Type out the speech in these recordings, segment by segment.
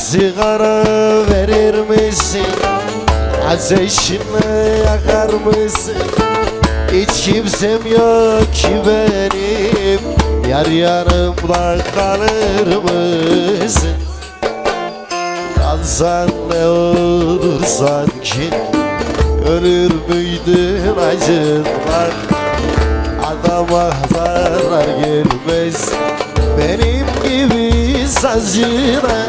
sigara verir misin? Ateşinle yakar mısın? Hiç kimsem yok ki benim Yar yanımda kalır mısın? Kalsan ne olur sanki Ölür müydün acından Adama zarar gelmez Benim gibi sazcına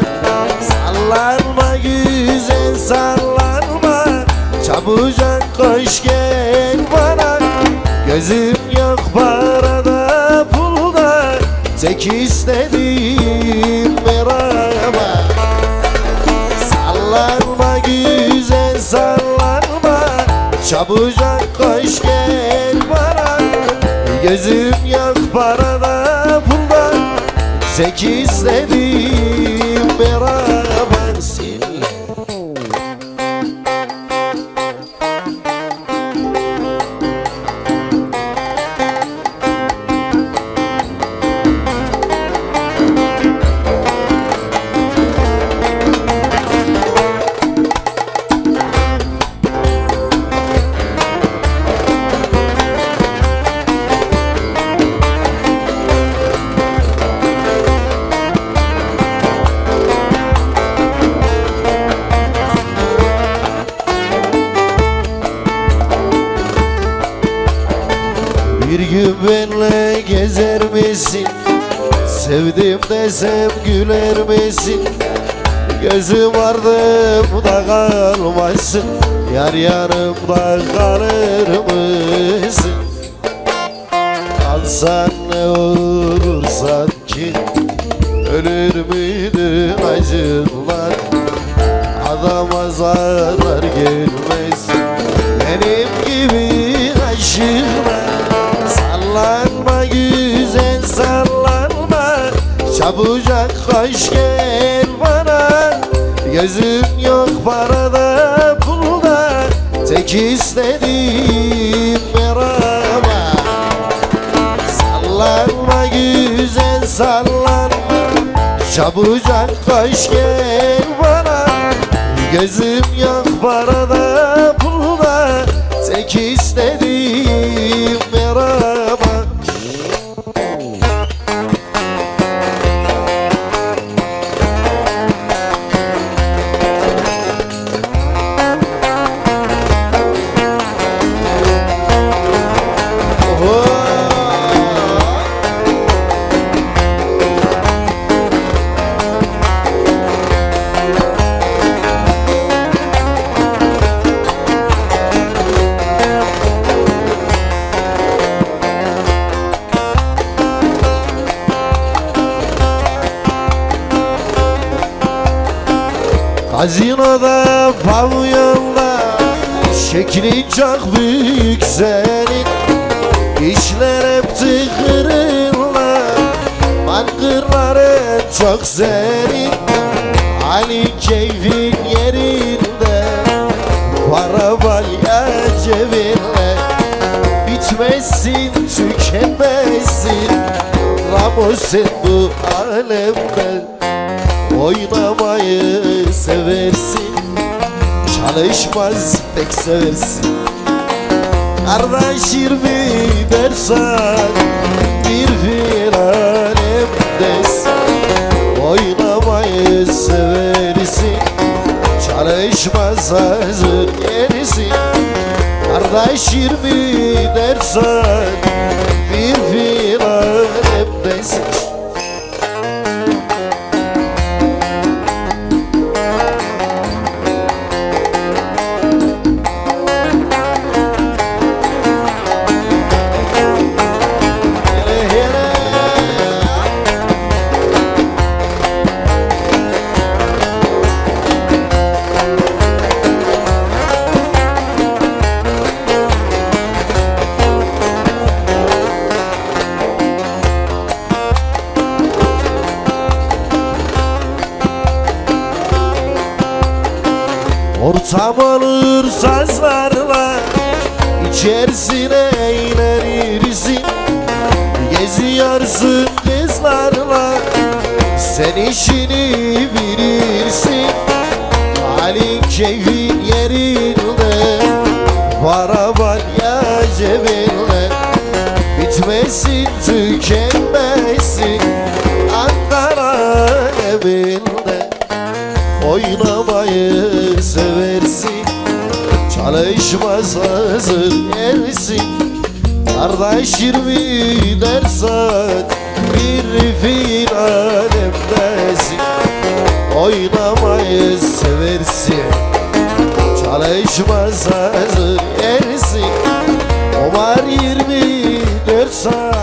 Sallanma güzel sallanma. Çabucak koş gel bana Gözüm yok parada pulda. Tek istediğim merhaba. Sallanma güzel sallanma. Çabucak koş gel bana Gözüm yok parada Tek istediğim gün benle gezer misin? Sevdim desem güler misin? Gözüm ardımda kalmasın Yar yanımda kalır mısın? Kalsan ne olur sanki Ölür müydün acılar Adama zarar gelmez Çabucak koş gel bana Gözüm yok parada pulda Tek istediğim merhaba Sallanma güzel sallanma. Çabucak koş gel bana Gözüm yok parada pulda Tek istediğim Gazinoda, pavyonda Şeklin çok büyük senin. İşler hep tıkırınla Bankırların çok senin. Ali keyfin yerinde Para balya cebinde. Bitmezsin, tükenmezsin Ramosin bu alemde. Oynamayı seversin. Çalışmaz pek seversin. Kardeş yirmi dersen Bir filan desin Oynamayı seversin Çalışmaz hazır gerisi Kardeş yirmi dersen Bir filan Ortam olur sazlarla içerisine inerirsin Geziyorsun kızlarla Sen işini bilirsin. Keyfin yerinde. Paravan ya cebinle Bitmesin tükenmesin. Ankara evinde Oynamayı seversin. Çalışmaz hazır yersin Kardeş yirmi saat Bir fil alemdesin Oynamayı seversin. Çalışmaz hazır yersin O var 24 saat